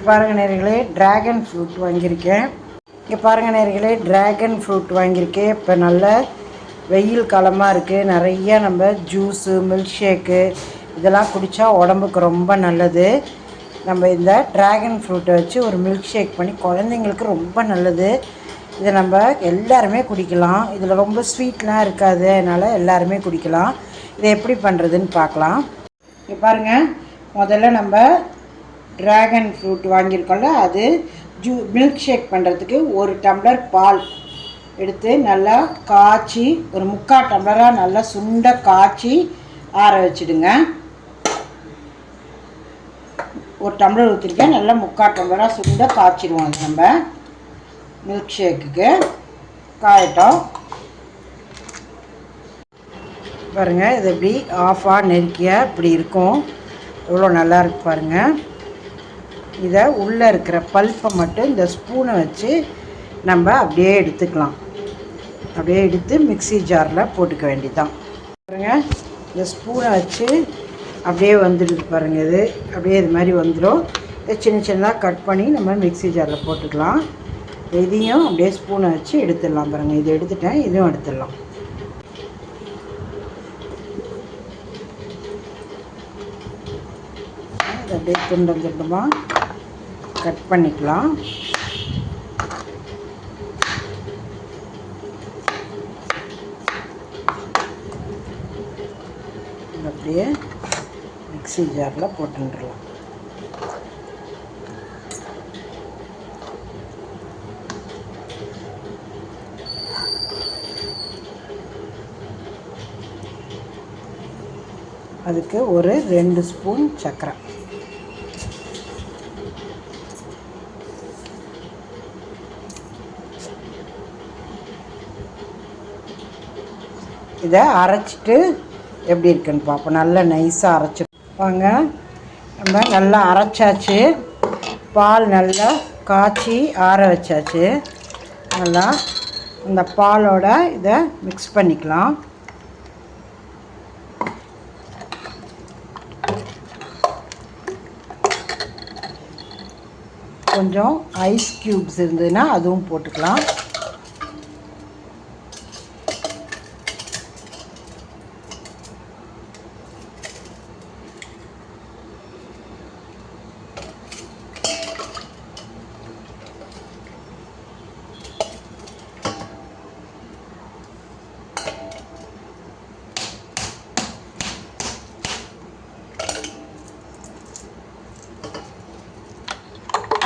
இங்கே பாருங்கள் நேர்களே ட்ராகன் ஃப்ரூட் வாங்கியிருக்கேன். இங்கே பாருங்கள் நேர்களே ட்ராகன் ஃப்ரூட் வாங்கியிருக்கேன். இப்போ நல்ல வெயில் காலமாக இருக்குது நிறைய நம்ம ஜூஸு மில்க் ஷேக்கு இதெல்லாம் குடித்தா உடம்புக்கு ரொம்ப நல்லது. நம்ம இந்த ட்ராகன் ஃப்ரூட்டை வச்சு ஒரு மில்க் ஷேக் பண்ணி குழந்தைங்களுக்கு ரொம்ப நல்லது. இதை நம்ம எல்லாருமே குடிக்கலாம். இதில் ரொம்ப ஸ்வீட்லாம் இருக்காது. அதனால் எல்லாருமே குடிக்கலாம். இதை எப்படி பண்ணுறதுன்னு பார்க்கலாம். இங்கே பாருங்கள் முதல்ல நம்ம ட்ராகன் ஃப்ரூட் வாங்கியிருக்கோம்ல அது ஜூ மில்க் ஷேக் பண்ணுறதுக்கு ஒரு டம்ளர் பால் எடுத்து நல்லா காய்ச்சி ஒரு முக்கால் டம்ளராக நல்லா சுண்ட காய்ச்சி ஆற வச்சுடுங்க. ஒரு டம்ளர் ஊற்றிருக்கேன் நல்லா முக்கால் டம்ளராக சுண்ட காய்ச்சிடுவோம் அது நம்ம மில்க் ஷேக்குக்கு காயட்டும். பாருங்கள் இது எப்படி ஆஃபாக நெருக்கியாக இப்படி இருக்கும். எவ்வளோ நல்லா இருக்கு பாருங்கள் இதை உள்ளே இருக்கிற பல்ப்பை மட்டும் இந்த ஸ்பூனை வச்சு நம்ம அப்படியே எடுத்துக்கலாம். அப்படியே எடுத்து மிக்ஸி ஜாரில் போட்டுக்க வேண்டிதான் பாருங்க இந்த ஸ்பூனை வச்சு அப்படியே வந்துடுது பாருங்கள் இது. அப்படியே இது மாதிரி வந்துடும். இதை சின்ன சின்னதாக கட் பண்ணி நம்ம மிக்ஸி ஜாரில் போட்டுக்கலாம். இதையும் அப்படியே ஸ்பூனை வச்சு எடுத்துடலாம் பாருங்கள் இதை எடுத்துட்டேன் இதுவும் எடுத்துடலாம். அப்படியே துண்டம் துண்டமாக கட் பண்ணிக்கலாம். அப்படியே மிக்ஸி ஜாரில் போட்டுடலாம். அதுக்கு ஒரு ரெண்டு ஸ்பூன் சக்கரை. இதை அரைச்சிட்டு எப்படி இருக்குன்னு பார்ப்போம். நல்லா நைஸாக அரைச்சி வாங்க. நம்ம நல்லா அரைச்சாச்சு. பால் நல்லா காய்ச்சி ஆற வச்சாச்சு. நல்லா அந்த பாலோட இதை மிக்ஸ் பண்ணிக்கலாம். கொஞ்சம் ஐஸ் க்யூப்ஸ் இருந்ததுன்னா அதுவும் போட்டுக்கலாம்.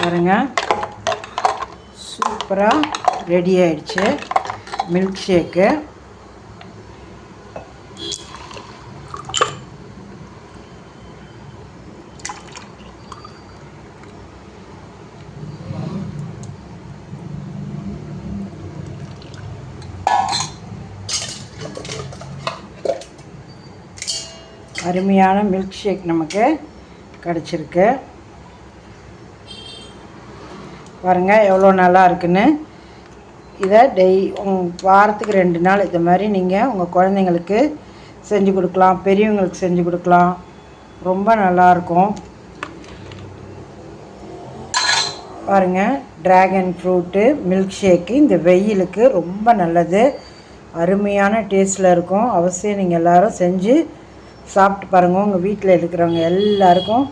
பாருங்க. சூப்பராக ரெடி ஆயிடுச்சு. மில்க் ஷேக்கு அருமையான மில்க் ஷேக் நமக்கு கிடச்சிருக்கு. பாருங்கள் எவ்வளோ நல்லா இருக்குன்னு. இதை டெய் வாரத்துக்கு ரெண்டு நாள் இது மாதிரி நீங்கள் உங்கள் குழந்தைங்களுக்கு செஞ்சு கொடுக்கலாம் பெரியவங்களுக்கு செஞ்சு கொடுக்கலாம். ரொம்ப நல்லாயிருக்கும் பாருங்கள் ட்ராகன் ஃப்ரூட்டு மில்க் ஷேக்கு இந்த வெயிலுக்கு ரொம்ப நல்லது. அருமையான டேஸ்ட்டில் இருக்கும். அவசியம் நீங்கள் எல்லோரும் செஞ்சு சாப்பிட்டு பாருங்கள் உங்கள் வீட்டில் இருக்கிறவங்க எல்லாருக்கும்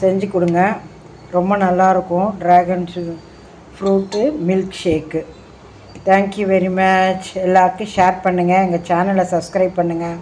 செஞ்சு கொடுங்க. ரொம்ப நல்லாயிருக்கும் dragon fruit milk shake thank you very much எல்லாருக்கும் ஷேர் பண்ணுங்கள் எங்கள் சேனலை சப்ஸ்கிரைப் பண்ணுங்கள்